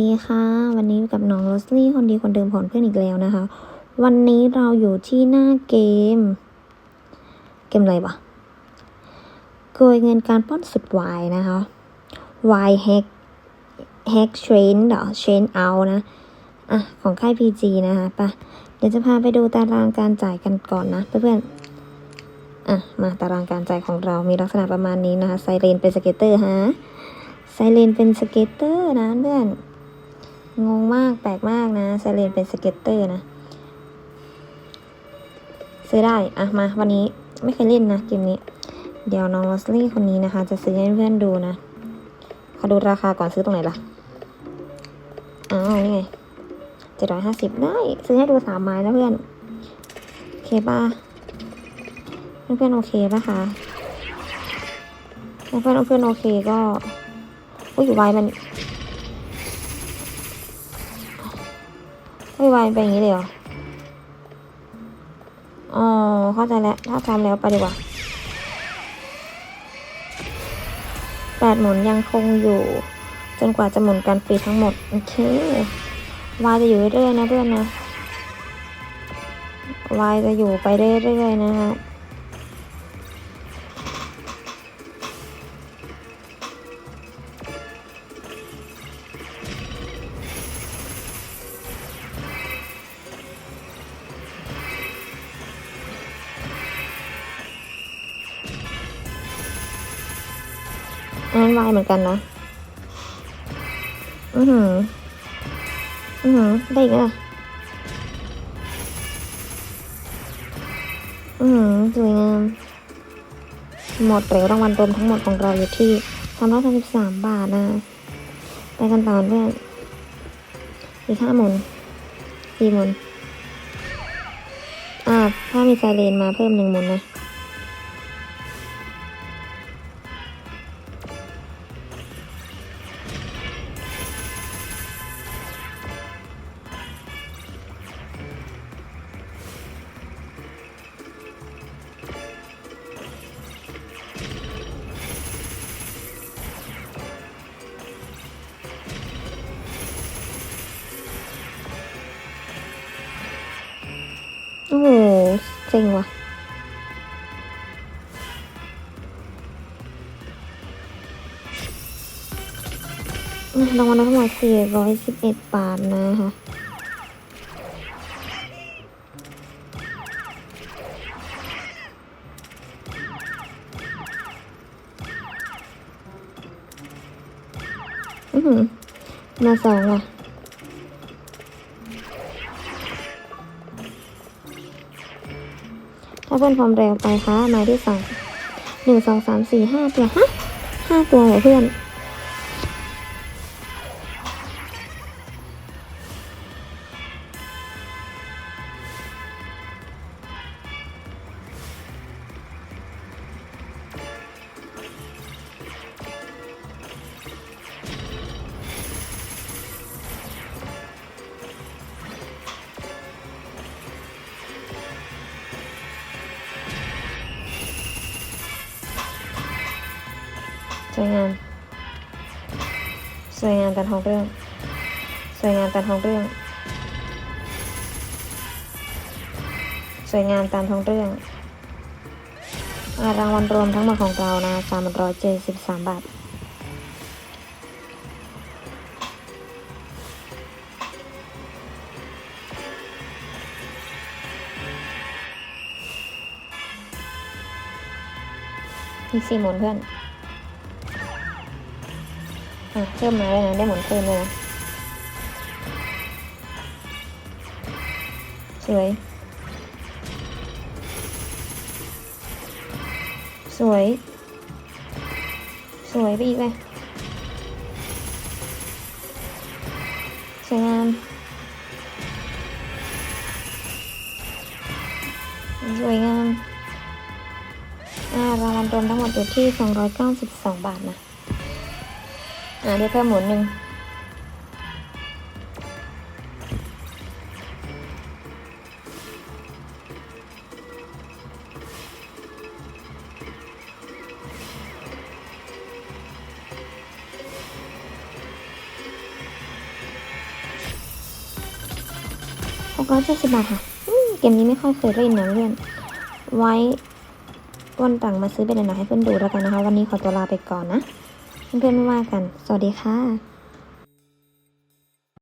ดีค่ะ วันนี้กับน้องโรสลี่คนดีคนเดิมผ่อนเพื่อนอีกแล้วนะคะ วันนี้เราอยู่ที่หน้าเกม เกมอะไรวะโกยเงินการปล้นสุดวายนะคะ Y hack hack train เหรอ train out นะอะของค่าย PG นะคะปะเดี๋ยวจะพาไปดูตารางการจ่ายกันก่อนนะเพื่อนๆอะมาตารางการจ่ายของเรามีลักษณะประมาณนี้นะคะไซเรนเป็นสเก็ตเตอร์ฮะไซเรนเป็นสเก็ตเตอร์นะเพื่อน งงมากแปลกมากนะไซเรนเป็นสเก็ตเตอร์นะ ซื้อได้ อะ มาวันนี้ไม่เคยเล่นนะเกมนี้ เดี๋ยวน้องลอสลี่คนนี้นะคะ จะซื้อให้เพื่อนดูนะขอดูราคาก่อนซื้อตรงไหนล่ะอ้าวนี่ไงเจ็ดร้อยห้าสิบได้ ซื้อให้ดูสามไม้นะเพื่อน โอเคป่ะเพื่อนๆโอเคป่ะคะถ้าเพื่อนเพื่อนๆโอเคก็อุ้ยวมัน ไม่วายไปอย่างนี้เลยเหรอ อ๋อ เข้าใจแล้ว ถ้าทำแล้วไปดีกว่าแปดหมุนยังคงอยู่ จนกว่าจะหมุนกันฟรีทั้งหมด โอเควายจะอยู่เรื่อยๆนะเพื่อนนะวายจะอยู่ไปเรื่อยๆนะฮะ วายเหมือนกันนะ อือหือ อือหือ ได้อีกแล้วอือหือสวยงาม หมดเหลวรางวัลรวมทั้งหมดของเราอยู่ที่สามร้อยสามสิบสามบาทนะ ไปกันต่อเพื่อนอีกห้าหมุนสี่หมุนอ่าถ้ามีไซเรนมาเพิ่มหนึ่งหมุนนะ ซ็งว่ะ รางวัลทั้งหมด411 บาทนะคะอือหือมาสองว่ะ ถ้าเพื่อนความเร็วไปค่ะหมายที่สองหนึ่งสองสามสี่ห้าตัวฮะห้าตัวเหรอเพื่อน สวยงาม สวยงามตามท้องเรื่อง สวยงามตามท้องเรื่อง สวยงามตามท้องเรื่องอ่ารางวัลรวมทั้งหมดของเรานะสามร้อยเจ็ดสิบสามบาทอีสี่หมุนเพื่อน อะเพิ่มมาเลยนะได้หมุนเพิ่มเลยนะสวย สวย สวยไปอีกเลยสวยงามสวยงามอ่ารางวัลรวมทั้งหมดอยู่ที่ 292 บาทนะ อ่าได้เพิ่มหมุนหนึ่งหกร้อยเจ็ดสิบบาทค่ะเกมนี้ไม่ค่อยเคยเล่นหนะเพื่นไว้วันต่างมาซื้อเป็นหนาให้เพื่อนดูแล้วกันนะคะ วันนี้ขอตัวลาไปก่อนนะ เพื่อนๆว่ากัน สวัสดีค่ะ